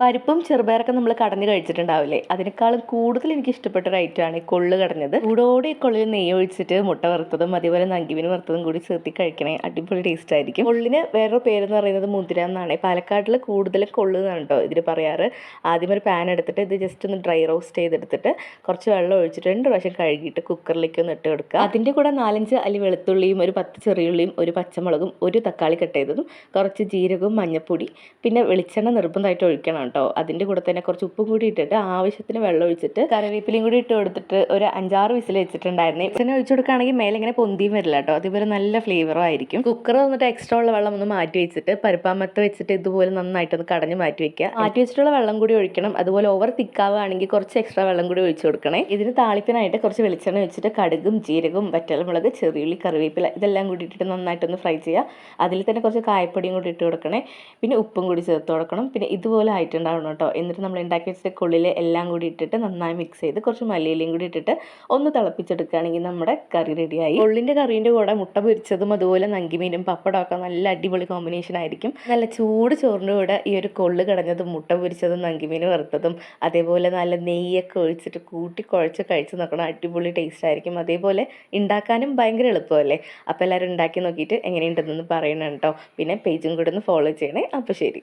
പരിപ്പും ചെറുപയറൊക്കെ നമ്മൾ കടഞ്ഞ് കഴിച്ചിട്ടുണ്ടാവില്ലേ? അതിനേക്കാളും കൂടുതൽ എനിക്ക് ഇഷ്ടപ്പെട്ട ഒരു ഐറ്റമാണ് ഈ കൊള്ളു കടഞ്ഞത്. ചൂടോടെ കൊള്ളിൽ നെയ്യ് ഒഴിച്ചിട്ട് മുട്ട വറുത്തതും അതേപോലെ നങ്കിമീൻ വറുത്തതും കൂടി ചേർത്തി കഴിക്കണേ. അടിപൊളി ടേസ്റ്റ് ആയിരിക്കും. കൊള്ളിന് വേറൊരു പേരെന്ന് പറയുന്നത് മുതിര എന്നാണ്. പാലക്കാട്ടിൽ കൂടുതൽ കൊള്ളു എന്നാണ് കേട്ടോ ഇതിൽ പറയാറ്. ആദ്യം ഒരു പാൻ എടുത്തിട്ട് ഇത് ജസ്റ്റ് ഒന്ന് ഡ്രൈ റോസ്റ്റ് ചെയ്തെടുത്തിട്ട് കുറച്ച് വെള്ളം ഒഴിച്ചിട്ട് രണ്ട് പ്രാവശ്യം കഴുകിയിട്ട് കുക്കറിലേക്ക് ഒന്ന് ഇട്ട് കൊടുക്കുക. അതിന്റെ കൂടെ നാലഞ്ച് അല്ലി വെളുത്തുള്ളിയും ഒരു പത്ത് ചെറിയുള്ളിയും ഒരു പച്ചമുളകും ഒരു തക്കാളി കട്ട് ചെയ്തതും കുറച്ച് ജീരകവും മഞ്ഞപ്പൊടി പിന്നെ വെളിച്ചെണ്ണ നിർബന്ധമായിട്ട് ഒഴിക്കണം കേട്ടോ. അതിന്റെ കൂടെ തന്നെ കുറച്ച് ഉപ്പും കൂടി ഇട്ടിട്ട് ആവശ്യത്തിന് വെള്ളം ഒഴിച്ചിട്ട് കറിവേപ്പിലയും കൂടി ഇട്ട് കൊടുത്തിട്ട് ഒരു അഞ്ചാറ് വിസിൽ വെച്ചിട്ടുണ്ടായിരുന്നു. ഇപ്പം ഒഴിച്ചു കൊടുക്കുകയാണെങ്കിൽ മേലെ ഇങ്ങനെ പൊന്തിയും വരില്ല കേട്ടോ. അതേപോലെ നല്ല ഫ്ലേവറും ആയിരിക്കും. കുക്കർ വന്നിട്ട് എക്സ്ട്രാ ഉള്ള വെള്ളം ഒന്ന് മാറ്റി വെച്ചിട്ട് പരിപ്പാമത്ത് വെച്ചിട്ട് ഇതുപോലെ നന്നായിട്ടൊന്ന് കടഞ്ഞ് മാറ്റി വെക്കുക. മാറ്റി വെച്ചിട്ടുള്ള വെള്ളം കൂടി ഒഴിക്കണം. അതുപോലെ ഓവർ തിക്കാവുകയാണെങ്കിൽ കുറച്ച് എക്സ്ട്രാ വെള്ളം കൂടി ഒഴിച്ചു കൊടുക്കണേ. ഇതിന് താളിപ്പിനായിട്ട് കുറച്ച് വെളിച്ചെണ്ണ വെച്ചിട്ട് കടുകും ജീരകവും വറ്റൽമുളക് ചെറിയുള്ളി കറിവേപ്പില ഇതെല്ലാം കൂടി ഇട്ടിട്ട് നന്നായിട്ടൊന്ന് ഫ്രൈ ചെയ്യുക. അതിൽ തന്നെ കുറച്ച് കായപ്പൊടിയും കൂടി ഇട്ട് കൊടുക്കണേ. പിന്നെ ഉപ്പും കൂടി ചേർത്ത് കൊടുക്കണം. പിന്നെ ഇതുപോലെ ആയിട്ടുണ്ടാവണം കേട്ടോ. എന്നിട്ട് നമ്മൾ ഉണ്ടാക്കി വെച്ചിട്ട് എല്ലാം കൂടി ഇട്ടിട്ട് നന്നായി മിക്സ് ചെയ്ത് കുറച്ച് മല്ലിയിലയും കൂടി ഇട്ടിട്ട് ഒന്ന് തിളപ്പിച്ചെടുക്കുകയാണെങ്കിൽ നമ്മുടെ കറി റെഡിയായി കൊള്ളിന്റെ കറീന്റെ കൂടെ മുട്ട പൊരിച്ചതും അതുപോലെ നങ്കിമീനും പപ്പടമൊക്കെ നല്ല അടിപൊളി കോമ്പിനേഷൻ ആയിരിക്കും. നല്ല ചൂട് ചോറിന്റെ കൂടെ ഈ ഒരു കൊള്ളു കടഞ്ഞതും മുട്ട പൊരിച്ചതും നങ്കിമീൻ വറുത്തതും അതേപോലെ നല്ല നെയ്യൊക്കെ ഒഴിച്ചിട്ട് കൂട്ടി കുഴച്ച് കഴിച്ച് നോക്കണം അടിപൊളി ടേസ്റ്റ് ആയിരിക്കും. അതേപോലെ ഉണ്ടാക്കാനും ഭയങ്കര എളുപ്പമല്ലേ? അപ്പോൾ എല്ലാവരും ഉണ്ടാക്കി നോക്കിയിട്ട് എങ്ങനെയുണ്ടെന്നൊന്ന് പറയണം കേട്ടോ. പിന്നെ പേജും കൂടെ ഒന്ന് ഫോളോ ചെയ്യണേ. അപ്പോൾ ശരി.